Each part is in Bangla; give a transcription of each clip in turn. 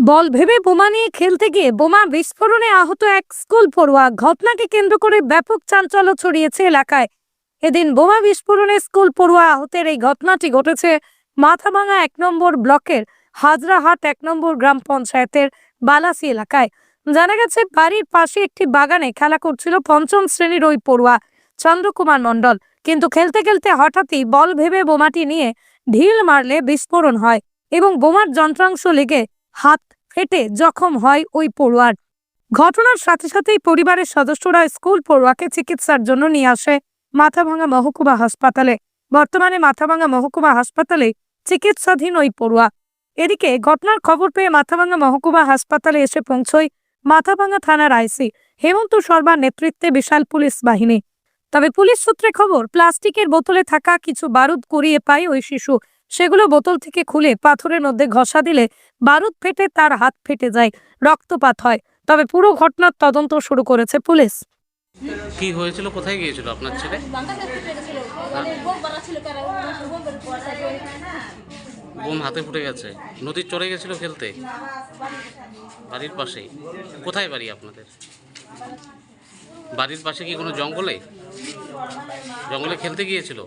বল ভেবে বোমা নিয়ে খেলতে গিয়ে বোমা বিস্ফোরণে আহত এক স্কুল পড়ুয়া ঘটনাকে কেন্দ্র করে ব্যাপক চাঞ্চল্য ছড়িয়েছে এলাকায়। এদিন বোমা বিস্ফোরণে স্কুল পড়ুয়া আহতের এই ঘটনাটি ঘটেছে মাথাভাঙা এক নম্বর ব্লকের হাজরাহাট এক নম্বর গ্রাম পঞ্চায়েতের বালাসি এলাকায়। জানা গেছে, বাড়ির পাশে একটি বাগানে খেলা করছিল পঞ্চম শ্রেণির ওই পড়ুয়া চন্দ্রকুমার মণ্ডল। কিন্তু খেলতে খেলতে হঠাৎই বল ভেবে বোমাটি নিয়ে ঢিল মারলে বিস্ফোরণ হয় এবং বোমার যন্ত্রাংশ লেগে হাত ফেটে জখম হয় ওই পড়ুয়ার। ঘটনার সাথে সাথেই পরিবারের সদস্যরা স্কুল পড়ুয়াকে চিকিৎসার জন্য নিয়ে আসে মাথাভাঙা মহকুমা হাসপাতালে। বর্তমানে মাথাভাঙা মহকুমা হাসপাতালে চিকিৎসাধীন ওই পড়ুয়া। এদিকে ঘটনার খবর পেয়ে মাথাভাঙা মহকুমা হাসপাতালে এসে পৌঁছয় মাথাভাঙা থানার আইসি হেমন্ত শর্মার নেতৃত্বে বিশাল পুলিশ বাহিনী। তবে পুলিশ সূত্রে খবর, প্লাস্টিকের বোতলে থাকা কিছু বারুদ কুড়িয়ে পায় ওই শিশু। সেগুলো বোতল থেকে খুলে পাথরের মধ্যে ঘষা দিলে বারুদ ফেটে তার হাত ফেটে যায়, রক্তপাত হয়। তবে পুরো ঘটনার তদন্ত শুরু করেছে পুলিশ। কি হয়েছিল? কোথায় গিয়েছিল আপনার ছেলে? বোম হাতে ফুটে গেছে। নদীর চড়ে গেছিল খেলতে? বাড়ির পাশেই। কোথায় বাড়ি আপনাদের? বাড়ির পাশে কি কোনো জঙ্গলে? জঙ্গলে খেলতে গিয়েছিল?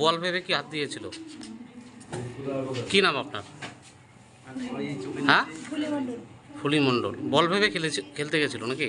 বল ভেবে কি হাত দিয়েছিল? কি নাম আপনার? হ্যাঁ? ফুলি মণ্ডল। বল ভেবে খেলেছে খেলতে গেছিল নাকি?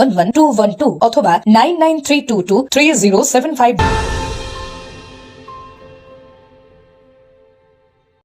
one one two one two অথবা nine nine three two two three zero seven five